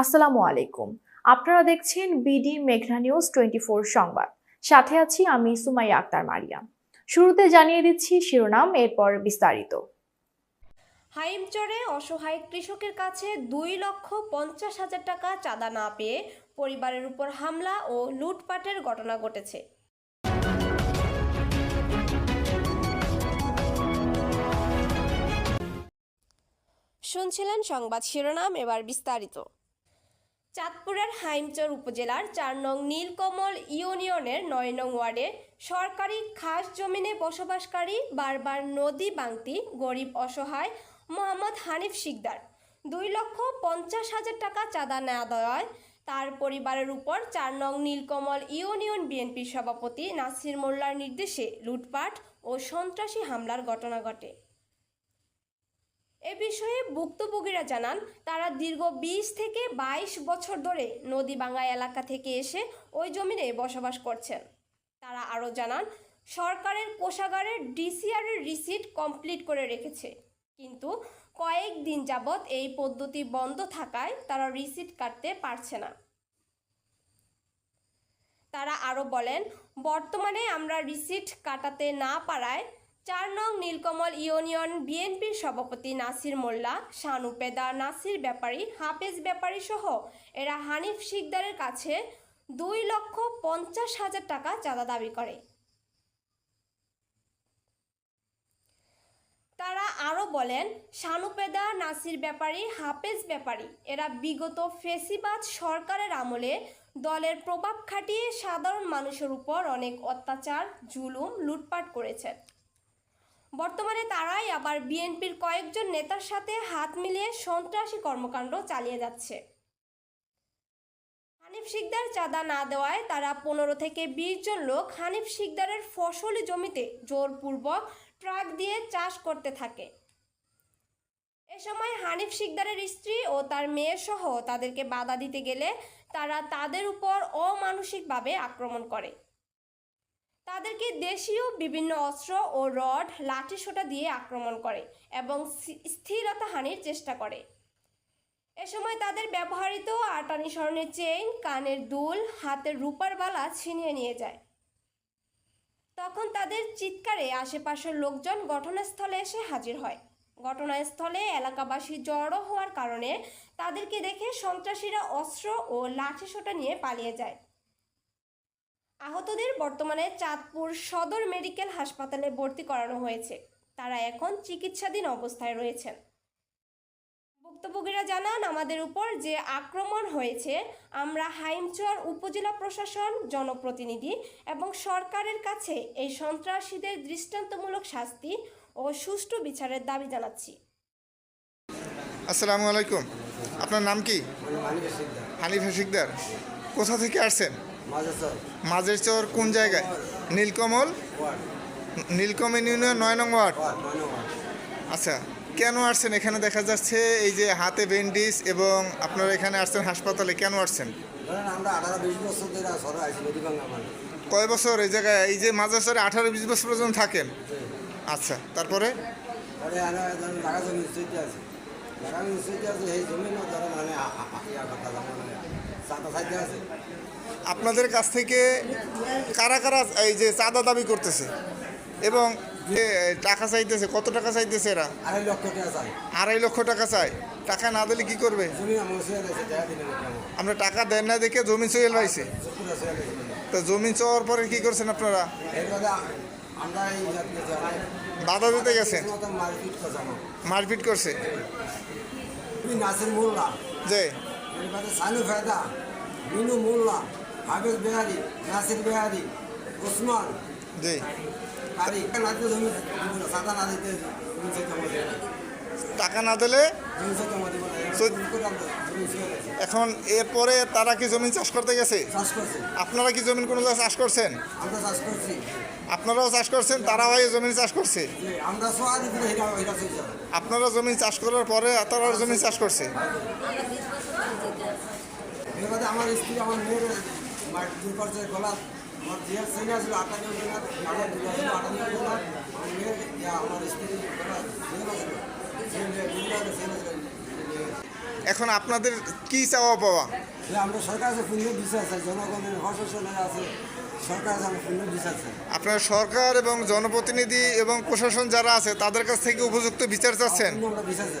আসসালামু আলাইকুম। আপনারা দেখছেন বিডি মেঘনা নিউজ টোয়েন্টি সংবাদ। সাথে আছি আমি সুমাইয়া আক্তার মারিয়া। শুরুতে জানিয়ে দিচ্ছি শিরোনাম, এরপর বিস্তারিত। হাইমচরে অসহায় কৃষকের কাছে দুই লক্ষ পঞ্চাশ হাজার টাকা চাঁদা না পেয়ে পরিবারের উপর হামলা ও লুটপাটের ঘটনা ঘটেছে। শুনছিলেন সংবাদ শিরোনাম, এবার বিস্তারিত। চাঁদপুরের হাইমচর উপজেলার চার নং নীলকমল ইউনিয়নের নয় নং ওয়ার্ডে সরকারি খাস জমিনে বসবাসকারী বারবার নদী বাংতি, গরিব অসহায় মোহাম্মদ হানিফ শিকদার। দুই লক্ষ পঞ্চাশ হাজার টাকা চাঁদা নেওয়া দেওয়ায় তার পরিবারের উপর চার নং নীলকমল ইউনিয়ন বিএনপির সভাপতি নাসির মোল্লার নির্দেশে লুটপাট ও সন্ত্রাসী হামলার ঘটনা ঘটে। এ বিষয়ে ভুক্তভোগীরা জানান, তারা দীর্ঘ বিশ থেকে বাইশ বছর ধরে নদীবাঙ্গা এলাকা থেকে এসে ওই জমিনে বসবাস করছেন। তারা আরও জানান, সরকারের কোষাগারের ডিসিআরের রিসিট কমপ্লিট করে রেখেছে। কিন্তু কয়েকদিন যাবৎ এই পদ্ধতি বন্ধ থাকায় তারা রিসিট কাটতে পারছে না। তারা আরও বলেন, বর্তমানে আমরা রিসিট কাটাতে না পারায় চার নং নীলকমল ইউনিয়ন বিএনপির সভাপতি নাসির মোল্লা, শানু পেদা, নাসির ব্যাপারী, হাফেজ ব্যাপারী সহ এরা হানিফ শিকদারের কাছে দুই লক্ষ পঞ্চাশ হাজার টাকা চাঁদা দাবি করে। তারা আরও বলেন শানুপেদা নাসির ব্যাপারী, হাফেজ ব্যাপারী, এরা বিগত ফেসিবাদ সরকারের আমলে দলের প্রভাব খাটিয়ে সাধারণ মানুষের উপর অনেক অত্যাচার, জুলুম, লুটপাট করেছেন বর্তমানে তারাই আবার বিএনপির কয়েকজন নেতার সাথে হাত মিলিয়ে সন্ত্রাসী কর্মকাণ্ড চালিয়ে যাচ্ছে। হানিফ শিকদার চাঁদা না দেওয়ায় তারা পনেরো থেকে বিশ জন লোক হানিফ শিকদারের ফসলি জমিতে জোরপূর্বক ট্রাক দিয়ে চাষ করতে থাকে। এ সময় হানিফ শিকদারের স্ত্রী ও তার মেয়ে সহ তাদেরকে বাধা দিতে গেলে তারা তাদের উপর অমানসিকভাবে আক্রমণ করে। তাদেরকে দেশীয় বিভিন্ন অস্ত্র ও রড লাঠিসোঁটা দিয়ে আক্রমণ করে এবং স্থিরতা হানির চেষ্টা করে। এ সময় তাদের ব্যবহৃত আটানি স্বর্ণের চেইন, কানের দুল, হাতের রূপার বালা ছিনিয়ে নিয়ে যায়। তখন তাদের চিৎকারে আশেপাশের লোকজন ঘটনাস্থলে এসে হাজির হয়। ঘটনাস্থলে এলাকাবাসী জড়ো হওয়ার কারণে তাদেরকে দেখে সন্ত্রাসীরা অস্ত্র ও লাঠিসোঁটা নিয়ে পালিয়ে যায়। আহতদের বর্তমানে চাঁদপুর সদর মেডিকেল হাসপাতালে ভর্তি করানো হয়েছে। তারা এখন চিকিৎসাধীন অবস্থায় রয়েছেন। ভুক্তভোগীরা জানান আমাদের উপর যে আক্রমণ হয়েছে আমরা হাইমচর উপজেলা প্রশাসন জনপ্রতিনিধি এবং সরকারের কাছে এই সন্ত্রাসীদের দৃষ্টান্তমূলক শাস্তি ও সুষ্ঠু বিচারের দাবি জানাচ্ছি। আসসালামু আলাইকুম। আপনার নাম কি? হানিফা শিকদার। কোথা থেকে আসছেন? মাঝের চর কোন জায়গায়? নীলকমল? নীলকমল ইউনিয়ন নয় নং ওয়ার্ড? আচ্ছা কেন আসছেন? এখানে দেখা যাচ্ছে এই যে হাতে ব্যান্ডিজ এবং আপনারা এখানে আসছেন হাসপাতালে কেন আসছেন? কয় বছর এই জায়গায়? এই যে মাঝের চরে আঠারো বিশ বছর পর্যন্ত থাকেন। আচ্ছা তারপরে? আছে। আপনাদের কাছ থেকে কারা কারা এই যে চাঁদা দাবি করতেছে? এবং যে টাকা চাইতেছে কত টাকা চাইতেছে এরা? আড়াই লক্ষ টাকা চাই। টাকা না দিলে কি করবে? আমার টাকা দেন না দেখে জমি চলে পাইছে পুরো তো জমি চাওয়ার পরে কি করছেন আপনারা? বাধা দিতে গেছেন? মারপিট করছে? যে? মোল্লা। হাফেজ বেহারি নাসির বেহারি ওসমান জি। টাকা না দিলে? এখন এরপরে তারা কি জমি চাষ করতে গেছে? চাষ করছে। আপনারা কি জমিন কোনো চাষ করছেন? আমরা চাষ করছি। আপনারাও চাষ করছেন তারাও এই জমিন চাষ করছে? আপনারা জমি চাষ করার পরে তারা জমি চাষ করছে? আমার স্ত্রী আমার মেয়ের গলা আমার আসলো আমার আসলো আমার মেয়ের আমার গলা আসলো এখন আপনাদের কি চাওয়া পাওয়া? আমরা সরকার কাছে পূর্ণ বিশ্বাস আছে জনগণের প্রশাসনের আছে সরকার কাছে পূর্ণ বিশ্বাস আছে আপনার সরকার এবং জনপ্রতিনিধি এবং প্রশাসন যারা আছে তাদের কাছ থেকে উপযুক্ত বিচার চাচ্ছেন? আমরা আছে